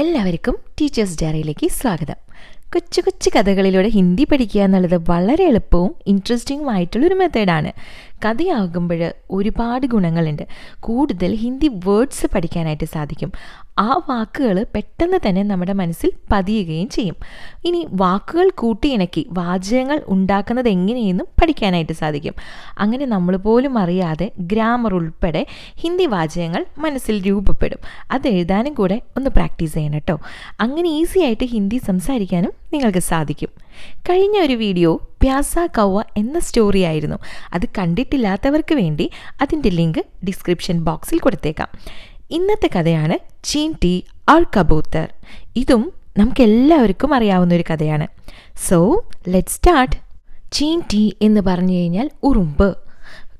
എല്ലാവർക്കും ടീച്ചേഴ്സ് ഡയറിയിലേക്ക് സ്വാഗതം. കൊച്ചു കൊച്ചു കഥകളിലൂടെ ഹിന്ദി പഠിക്കുക എന്നുള്ളത് വളരെ എളുപ്പവും ഇൻട്രസ്റ്റിംഗും ആയിട്ടുള്ളൊരു മെത്തേഡാണ് കഥയാകുമ്പോൾ ഒരുപാട് ഗുണങ്ങളുണ്ട്. കൂടുതൽ ഹിന്ദി വേർഡ്സ് പഠിക്കാനായിട്ട് സാധിക്കും. ആ വാക്കുകൾ പെട്ടെന്ന് തന്നെ നമ്മുടെ മനസ്സിൽ പതിയുകയും ചെയ്യും. ഇനി വാക്കുകൾ കൂട്ടിയിണക്കി വാചകങ്ങൾ ഉണ്ടാക്കുന്നത് എങ്ങനെയെന്നും പഠിക്കാനായിട്ട് സാധിക്കും. അങ്ങനെ നമ്മൾ പോലും അറിയാതെ ഗ്രാമർ ഉൾപ്പെടെ ഹിന്ദി വാചകങ്ങൾ മനസ്സിൽ രൂപപ്പെടും. അത് എഴുതാനും കൂടെ ഒന്ന് പ്രാക്ടീസ് ചെയ്യണം കേട്ടോ. അങ്ങനെ ഈസി ആയിട്ട് ഹിന്ദി സംസാരിക്കാനും നിങ്ങൾക്ക് സാധിക്കും. കഴിഞ്ഞ ഒരു വീഡിയോ പ്യാസ കൗവ എന്ന സ്റ്റോറി ആയിരുന്നു. അത് കണ്ടിട്ടില്ലാത്തവർക്ക് വേണ്ടി അതിന്റെ ലിങ്ക് ഡിസ്ക്രിപ്ഷൻ ബോക്സിൽ കൊടുത്തേക്കാം. ഇന്നത്തെ കഥയാണ് ചീൻ ടി ആർ കബൂത്തർ ഇതും നമുക്ക് എല്ലാവർക്കും അറിയാവുന്ന ഒരു കഥയാണ് സോ ലെറ്റ് സ്റ്റാർട്ട് ചീൻ ടി എന്ന് പറഞ്ഞു കഴിഞ്ഞാൽ ഉറുമ്പ്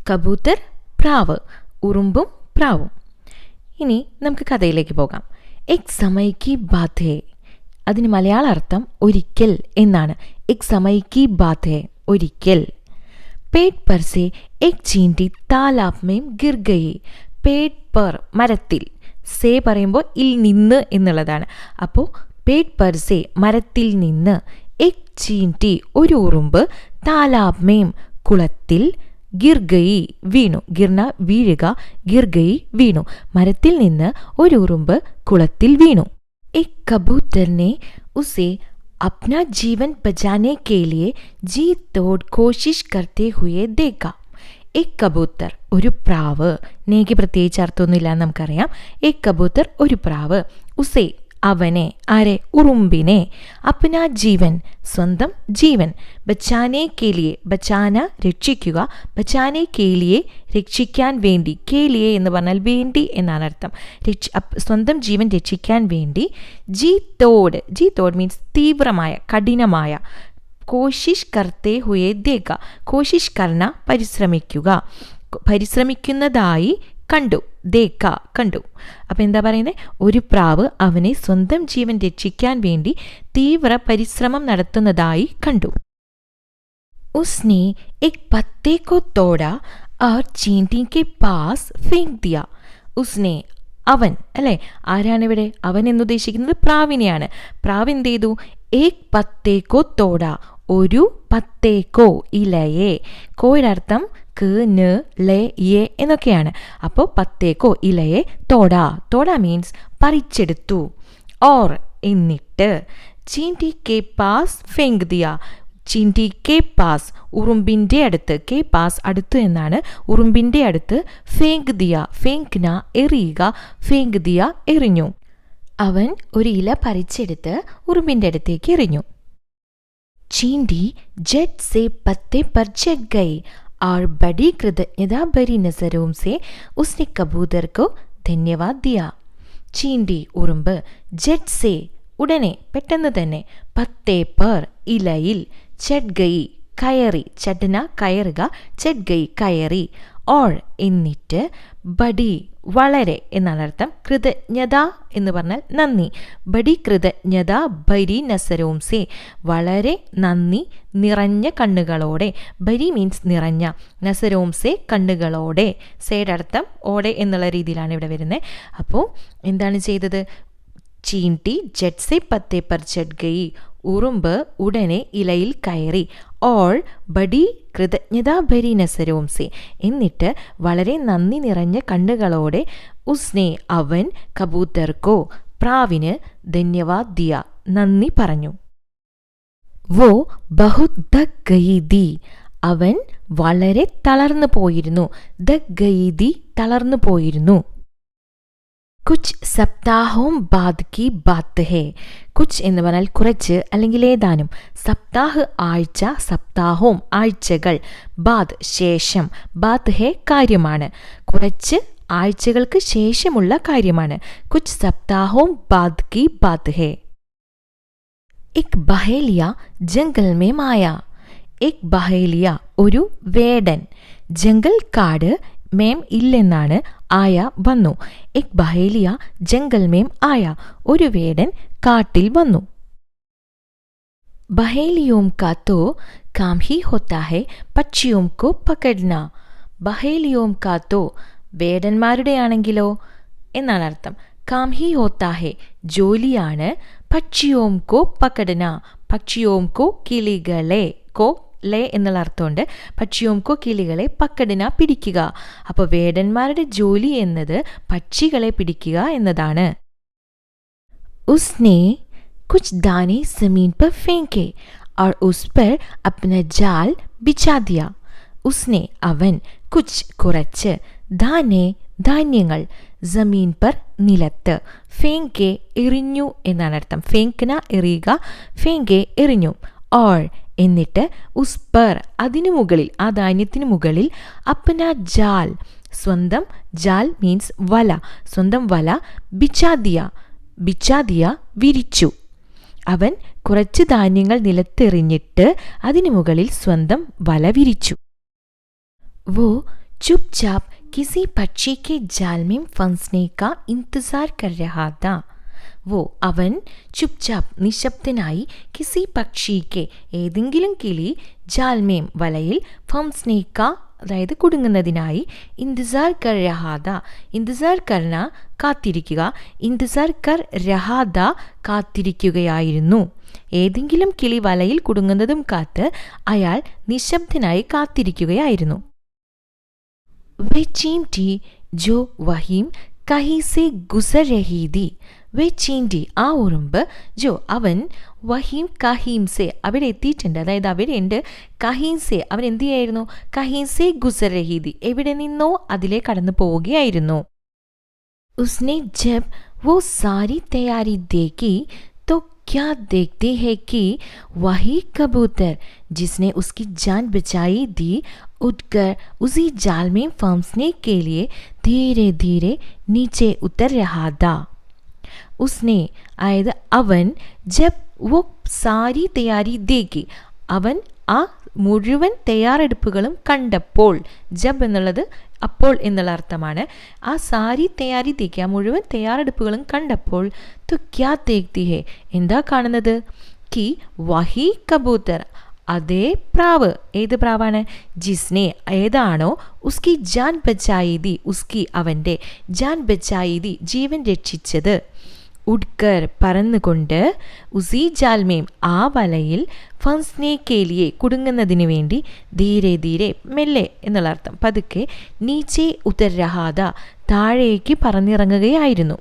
കബൂത്തർ പ്രാവ് ഉറുമ്പും പ്രാവും ഇനി നമുക്ക് കഥയിലേക്ക് പോകാം എക് സമയ്ക്ക് ബാത് ഹേ അതിന് മലയാള അർത്ഥം ഒരിക്കൽ എന്നാണ് എക് സമയ്ക്ക് ബാത് ഹേ ഒരിക്കൽ പേട്ട് पर से एक चींटी तालाब में गिर गई പേട്ട് പെർ മരത്തിൽ സേ പറയുമ്പോൾ ഇൽ നിന്ന് എന്നുള്ളതാണ് അപ്പോൾ പേട്ട് പെർ സേ മരത്തിൽ നിന്ന് എക് ചീൻറ്റി ഒരു ഉറുമ്പ് താലാബ്മേം കുളത്തിൽ ഗിർഗയി വീണു ഗിർന വീഴുക ഗിർഗയി വീണു മരത്തിൽ നിന്ന് ഒരു ഉറുമ്പ് കുളത്തിൽ വീണു एक कबूतर ने उसे अपना जीवन बचाने के लिए जी तोड़ कोशिश करते हुए देखा എക് കബൂത്തർ ഒരു പ്രാവ്. നേക്ക് പ്രത്യേകിച്ച് അർത്ഥമൊന്നുമില്ല എന്ന് നമുക്കറിയാം. എക് കബൂത്തർ ഒരു പ്രാവ്. ഉസേ അവനെ. ആരെ? ഉറുമ്പിനെ. അപ്ന ജീവൻ. സ്വന്തം ജീവൻ. ബച്ചാനെ കേലിയെ. ബച്ചാന രക്ഷിക്കുക. ബച്ചാനെ കേലിയെ രക്ഷിക്കാൻ വേണ്ടി. കേലിയെ എന്ന് പറഞ്ഞാൽ വേണ്ടി എന്നാണ് അർത്ഥം. രക്ഷ സ്വന്തം ജീവൻ രക്ഷിക്കാൻ വേണ്ടി. ജി തോട്. ജി തോട് മീൻസ് തീവ്രമായ കഠിനമായ. കോശിഷ് കർത്തേ ഹുയെ ദേഗ. കോശിഷ് കർണ പരിശ്രമിക്കുക. പരിശ്രമിക്കുന്നതായി കണ്ടു. ദേക്ക കണ്ടു. അപ്പം എന്താ പറയുന്നത് ഒരു പ്രാവ് അവനെ സ്വന്തം ജീവൻ രക്ഷിക്കാൻ വേണ്ടി തീവ്ര പരിശ്രമം നടത്തുന്നതായി കണ്ടു. ഉസ്നെ എക് പത്തേ കോ തോട ആ ചീണ്ടി പാസ് ഫേങ്ക് ദിയ. ഉസ്നെ അവൻ അല്ലേ? ആരാണ് ഇവിടെ? അവൻ എന്നുദ്ദേശിക്കുന്നത് പ്രാവിനെയാണ്. പ്രാവ് എന്ത് ചെയ്തു? ഏക് പത്തേക്കോ തോട ഒരു പത്തേക്കോ ഇലയെ കോയുടെ അർത്ഥം ക് ന് ലെ യെ എന്നൊക്കെയാണ്. അപ്പോൾ പത്തേക്കോ ഇലയെ തോട. തോട മീൻസ് പറിച്ചെടുത്തു. ഓർ എന്നിട്ട്. ചീന്റി കെ പാസ് ഫെങ്ക് ദിയ കെ പാസ് ഉറുമ്പിന്റെ അടുത്ത്. കെ പാസ് അടുത്ത് എന്നാണ് ഉറുമ്പിന്റെ അടുത്ത് ഫേങ്ക് ദിയ ഫേങ്ക്ന എറിയുക. ഫേങ്ക് ദിയ എറിഞ്ഞു. അവൻ ഒരു ഇല പറിച്ചെടുത്ത് ഉറുമ്പിന്റെ അടുത്തേക്ക് എറിഞ്ഞു. ചീൻറ്റി ജെറ്റ് സെ പത്തെ पर जग गई और बड़ी कृतज्ञता भरी नजरों से उसने कबूतर को धन्यवाद दिया ചീണ്ടി ഉറുമ്പ് ജെറ്റ് സേ ഉടനെ പെട്ടെന്ന് തന്നെ പത്തേ പേർ ഇലയിൽ ചഡ്ഗൈ കയറി ചഡ്ന കയറുക ചഡ്ഗൈ കയറി ഓൾ എന്നിട്ട് ബഡി വളരെ എന്നാണ് അർത്ഥം. കൃതജ്ഞത എന്ന് പറഞ്ഞാൽ നന്ദി. ബഡി കൃതജ്ഞത ബരി നസരോംസേ വളരെ നന്ദി നിറഞ്ഞ കണ്ണുകളോടെ. ബരി മീൻസ് നിറഞ്ഞ. നസരോംസേ കണ്ണുകളോടെ. സേയുടെ അർത്ഥം ഓടെ എന്നുള്ള രീതിയിലാണ് ഇവിടെ വരുന്നത്. അപ്പോൾ എന്താണ് ചെയ്തത്? ചീണ്ടി ജെറ്റ്സെ പത്തേ പർ ചഡ്ഗയി ഉറുമ്പ് ഉടനെ ഇലയിൽ കയറി. ഓൾ ബഡി കൃതജ്ഞതാഭരി നസരോംസെ. എന്നിട്ട് വളരെ നന്ദി നിറഞ്ഞ കണ്ണുകളോടെ ഉസ്നെ അവൻ കബൂത്തർക്കോ പ്രാവിന് ധന്യവാദ് ദിയ നന്ദി പറഞ്ഞു. വോ ബഹുത് ദ ഗയിദി അവൻ വളരെ തളർന്നു പോയിരുന്നു. ദ തളർന്നു പോയിരുന്നു. കുച്ച് സപ്താഹവും ബാദ് കി ബാത്ത് ഹേ കുച്ച് എന്ന് പറഞ്ഞാൽ കുറച്ച് അല്ലെങ്കിൽ ഏതാനും സപ്താഹ് ആഴ്ച സപ്താഹവും ആഴ്ചകൾ ബാദ് ശേഷം. ബാത്ത് ഹേ കാര്യമാണ്. കുറച്ച് ആഴ്ചകൾക്ക് ശേഷമുള്ള കാര്യമാണ്. കുച്ച് സപ്താഹവും ബാദ് കി ബാത്ത് ഹേ. ഇക് ബഹേലിയ ജംഗൽ മേ മായ. ഇക് ബഹേലിയ ഒരു വേടൻ. ജംഗൽ കാട് മേം ഇല്ലെന്നാണ് ആയ വന്നു. എക് ബഹേലിയ ജംഗൽമേം ആയ. ഒരു വേടൻ കാട്ടിൽ വന്നു. ബഹേലിയോം കാ തോ കാം ഹി ഹോത്താ ഹെ പക്ഷിയോം കോ പകഡ്ന. ബഹേലിയോം കാ തോ വേടന്മാരുടെയാണെങ്കിലോ? എന്നാണ് അർത്ഥം. കാം ഹി ഹോത്താ ഹെ ജോലിയാണ് പക്ഷിയോം കോ പകഡ്ന. പക്ഷിയോം കോ കിളികളെ കോ ലേ എന്നുള്ള അർത്ഥമുണ്ട് പക്ഷിയോം കോ കിളികളെ പക്കടിന പിടിക്കുക അപ്പോൾ വേടന്മാരുടെ ജോലി എന്നത് പക്ഷികളെ പിടിക്കുക എന്നതാണ് उसने कुछ दाने जमीन पर फेंके और उस पर अपना जाल बिछा दिया उसने അവൻ കുച്ച് കുറച്ച് ധാനെ ധാന്യങ്ങൾ ജമീൻ പർ നിലത്ത് ഫേങ്കെ എറിഞ്ഞു എന്നാണ് അർത്ഥം ഫേങ്കന എറിയുക ഫേങ്കെ എറിഞ്ഞു ഓൾ എന്നിട്ട് ഉസ്പർ അതിനു മുകളിൽ ആ ധാന്യത്തിന് മുകളിൽ അപ്പന ജാൽ. സ്വന്തം ജാൽ മീൻസ് വല. സ്വന്തം വല ബിച്ചാദിയ. ബിച്ചാദിയ വിരിച്ചു. അവൻ കുറച്ച് ധാന്യങ്ങൾ നിലത്തെറിഞ്ഞിട്ട് അതിനു മുകളിൽ സ്വന്തം വല വിരിച്ചു. വോ ചുപ്ചാപ് കിസി പക്ഷിക്ക് കെ ജാൽമിം ഫൻസ്നേക്ക ഇന്തസാർ കർ വോ അവൻ ചുപ്ചാപ് നിശബ്ദനായി കിസി പക്ഷിക്ക് ഏതെങ്കിലും കിളി ജാൽമേം വലയിൽ ഫംസ്നേക്ക അതായത് കുടുങ്ങുന്നതിനായി ഇന്തിസാർ കർ രഹാദ ഇന്തിസാർ കർണ കാത്തിരിക്കുക ഇന്തിസാർ കർ രഹാദ കാത്തിരിക്കുകയായിരുന്നു. ഏതെങ്കിലും കിളി വലയിൽ കുടുങ്ങുന്നതും കാത്ത് അയാൾ നിശബ്ദനായി കാത്തിരിക്കുകയായിരുന്നു. വെച്ചീം ടീ ജോ വഹീം കഹീസെ ഗുസരഹീദി വേ ചീൻറ്റി ആ ഉറുമ്പ് ജോ അവൻ വഹീം കഹീംസെ അവിടെ എത്തിയിട്ടുണ്ട് അതായത് അവിടെയുണ്ട് കഹീംസെ അവൻ എന്ത് ചെയ്യായിരുന്നു കഹീംസെ ഗുസർ രഹീദി എവിടെ നിന്നോ അതിലെ കടന്നു പോവുകയായിരുന്നു ഉസ്നെ ജബ് वो सारी तैयारी देखी तो क्या देखते हैं कि वही कबूतर जिसने उसकी जान बचाई थी उठकर उसी जाल में फंसने के लिए धीरे धीरे नीचे उतर रहा था ഉസ്നെ അതായത് അവൻ ജബ് വോ സാരി തയ്യാറി ദേക്കി. അവൻ ആ മുഴുവൻ തയ്യാറെടുപ്പുകളും കണ്ടപ്പോൾ ജബ് എന്നുള്ളത് അപ്പോൾ എന്നുള്ള അർത്ഥമാണ്. ആ സാരി തയ്യാറി തേക്ക് ആ മുഴുവൻ തയ്യാറെടുപ്പുകളും കണ്ടപ്പോൾ തു ക്യാ എന്താ കാണുന്നത്? കി വഹി കബൂത്തർ അതേ പ്രാവ്. ഏത് പ്രാവാണ്? ജിസ്നെ ഏതാണോ? ഉസ്കി ജാൻ ബച്ചായി ഉസ്കി അവന്റെ ജാൻ ബച്ചായി ജീവൻ രക്ഷിച്ചത്. ഉഡ്കർ പറന്നുകൊണ്ട് ഉസീ ജാൽമേം ആ വലയിൽ ഫൻസ്നെ കേലിയെ കുടുങ്ങുന്നതിന് വേണ്ടി ധീരെ ധീരെ മെല്ലെ എന്നുള്ള അർത്ഥം. പതുക്കെ നീച്ചെ ഉത്തരഹാത താഴേക്ക് പറന്നിറങ്ങുകയായിരുന്നു.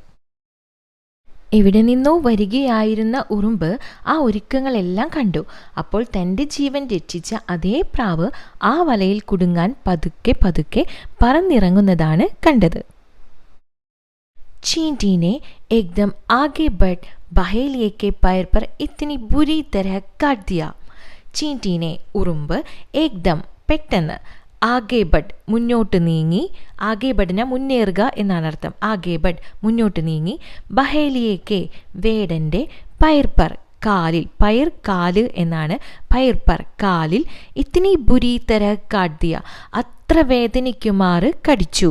എവിടെ നിന്നോ വരികയായിരുന്ന ഉറുമ്പ് ആ ഒരുക്കങ്ങളെല്ലാം കണ്ടു. അപ്പോൾ തന്റെ ജീവൻ രക്ഷിച്ച അതേ പ്രാവ് ആ വലയിൽ കുടുങ്ങാൻ പതുക്കെ പതുക്കെ പറന്നിറങ്ങുന്നതാണ് കണ്ടത്. चींटी ने एकदम आगे बढ़ बहेलिए के पैर पर इतनी बुरी तरह काट दिया ചീൻറ്റീനെ ഉറുമ്പ് ഏക്ദം പെട്ടെന്ന് ആഗേബഡ് മുന്നോട്ട് നീങ്ങി ആഗേബഡിന മുന്നേറുക എന്നാണ് അർത്ഥം ആഗേബഡ് മുന്നോട്ട് നീങ്ങി ബഹേലിയേക്ക് വേടൻ്റെ പയർപ്പർ കാലിൽ പയർ കാല് എന്നാണ് പയർപ്പർ കാലിൽ ഇത്തിനി ബുരി തര കാട്ടിയ അത്ര വേദനിക്കുമാറ് കടിച്ചു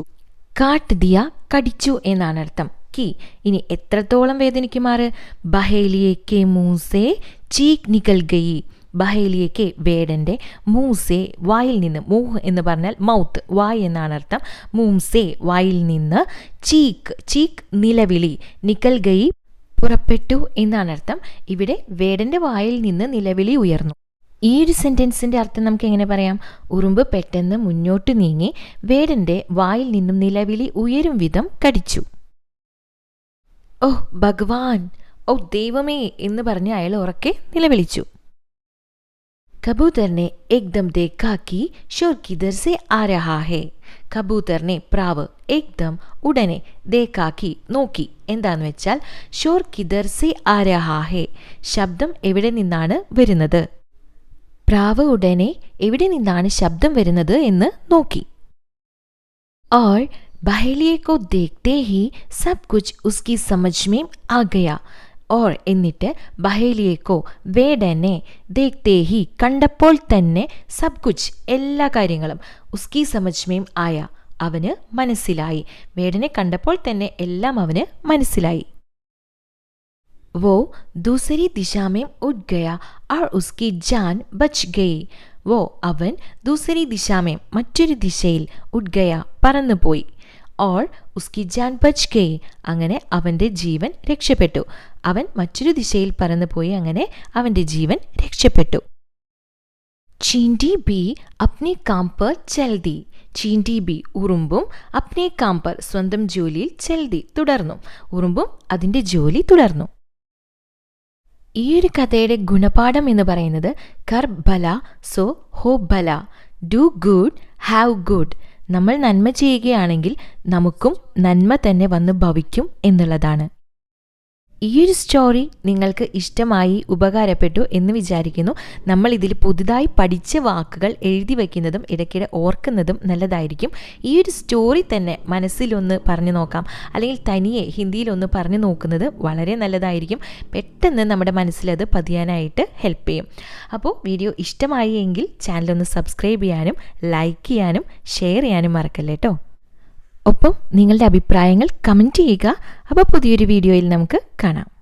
കാട്ട് ദിയ കടിച്ചു എന്നാണ് അർത്ഥം. കി. ഇനി എത്രത്തോളം വേദനിക്കുമാറ്? ബഹേലിയേക്ക് മൂസേ ചീക് നികൽ ഗയി. ബഹേലിയേക്ക് വേടന്റെ മൂസേ വായിൽ നിന്ന് മൂഹ് എന്ന് പറഞ്ഞാൽ മൗത്ത് വായ് എന്നാണ് അർത്ഥം. മൂംസേ വായിൽ നിന്ന് ചീക്ക് ചീക്ക് നിലവിളി നിക്കൽ ഗയി പുറപ്പെട്ടു എന്നാണ് അർത്ഥം. ഇവിടെ വേടന്റെ വായിൽ നിന്ന് നിലവിളി ഉയർന്നു. ഈ ഒരു സെന്റൻസിന്റെ അർത്ഥം നമുക്ക് എങ്ങനെ പറയാം? ഉറുമ്പ് പെട്ടെന്ന് മുന്നോട്ട് നീങ്ങി വേടന്റെ വായിൽ നിന്നും നിലവിളി ഉയരും വിധം കടിച്ചു. ഓ ഭഗവാൻ! ഓ ദൈവമേ! എന്ന് പറഞ്ഞ് അയാൾ ഉറക്കെ നിലവിളിച്ചു. കബൂതറിനെ ഏക്ദം ദേക്കാക്കി ഷോർ കിദർ സെ ആരഹാഹേ കബൂതറിനെ പ്രാവ് ഏക്ദം ഉടനെ ദേക്കാക്കി നോക്കി. എന്താന്ന് വെച്ചാൽ ഷോർ കിദർ സെ ആരഹാഹേ ശബ്ദം എവിടെ നിന്നാണ് വരുന്നത്? പ്രാവ് ഉടനെ എവിടെ നിന്നാണ് ശബ്ദം വരുന്നത് എന്ന് നോക്കി. ഓൾ ബഹലിയേക്കോ ദേഖ്തേ ഹി സബ് കുച്ച് ഉസ്കി സമജ്മേം ആകയ ഓൾ എന്നിട്ട് ബഹേലിയേക്കോ വേടനെ ദേഖ്തേ ഹി കണ്ടപ്പോൾ തന്നെ സബ് കുച്ച് എല്ലാ കാര്യങ്ങളും ഉസ്കി സമജ്മേം ആയ. അവന് മനസ്സിലായി. വേടനെ കണ്ടപ്പോൾ തന്നെ എല്ലാം അവന് മനസ്സിലായി. वो दूसरी दिशा में उठ गया और उसकी जान बच गई वो അവൻ ദൂസരി ദിശാമേം മറ്റൊരു ദിശയിൽ ഉഡ്ഗയ പറന്നുപോയി ഓർ ഉസ്കി ജാൻ ബച്ച് ഗയി അങ്ങനെ അവൻ്റെ ജീവൻ രക്ഷപ്പെട്ടു അവൻ മറ്റൊരു ദിശയിൽ പറന്നുപോയി അങ്ങനെ അവൻ്റെ ജീവൻ രക്ഷപ്പെട്ടു ചീൻറ്റി ബി അപ്നെ കാം പർ ചൽദി ചീൻറ്റി ബി ഉറുമ്പും അപ്നെ കാം പർ സ്വന്തം ജോലിയിൽ ചൽദി തുടർന്നു ഉറുമ്പും അതിൻ്റെ ജോലി തുടർന്നു ഈ ഒരു കഥയുടെ ഗുണപാഠം എന്ന് പറയുന്നത് കർ ബല സോ ഹോ ബല. Do good have good. നമ്മൾ നന്മ ചെയ്യുകയാണെങ്കിൽ നമുക്കും നന്മ തന്നെ വന്ന് ഭവിക്കും എന്നുള്ളതാണ്. ഈ ഒരു സ്റ്റോറി നിങ്ങൾക്ക് ഇഷ്ടമായി ഉപകാരപ്പെട്ടു എന്ന് വിചാരിക്കുന്നു. നമ്മൾ ഇതിൽ പുതുതായി പഠിച്ച വാക്കുകൾ എഴുതി വയ്ക്കുന്നതും ഇടയ്ക്കിടെ ഓർക്കുന്നതും നല്ലതായിരിക്കും. ഈ ഒരു സ്റ്റോറി തന്നെ മനസ്സിലൊന്ന് പറഞ്ഞു നോക്കാം. അല്ലെങ്കിൽ തനിയെ ഹിന്ദിയിലൊന്ന് പറഞ്ഞു നോക്കുന്നത് വളരെ നല്ലതായിരിക്കും. പെട്ടെന്ന് നമ്മുടെ മനസ്സിലത് പതിയാനായിട്ട് ഹെൽപ്പ് ചെയ്യും. അപ്പോൾ വീഡിയോ ഇഷ്ടമായി എങ്കിൽ ചാനലൊന്ന് സബ്സ്ക്രൈബ് ചെയ്യാനും ലൈക്ക് ചെയ്യാനും ഷെയർ ചെയ്യാനും മറക്കല്ലേ കേട്ടോ ഒപ്പം നിങ്ങളുടെ അഭിപ്രായങ്ങൾ കമന്റ് ചെയ്യുക. അപ്പോൾ പുതിയൊരു വീഡിയോയിൽ നമുക്ക് കാണാം.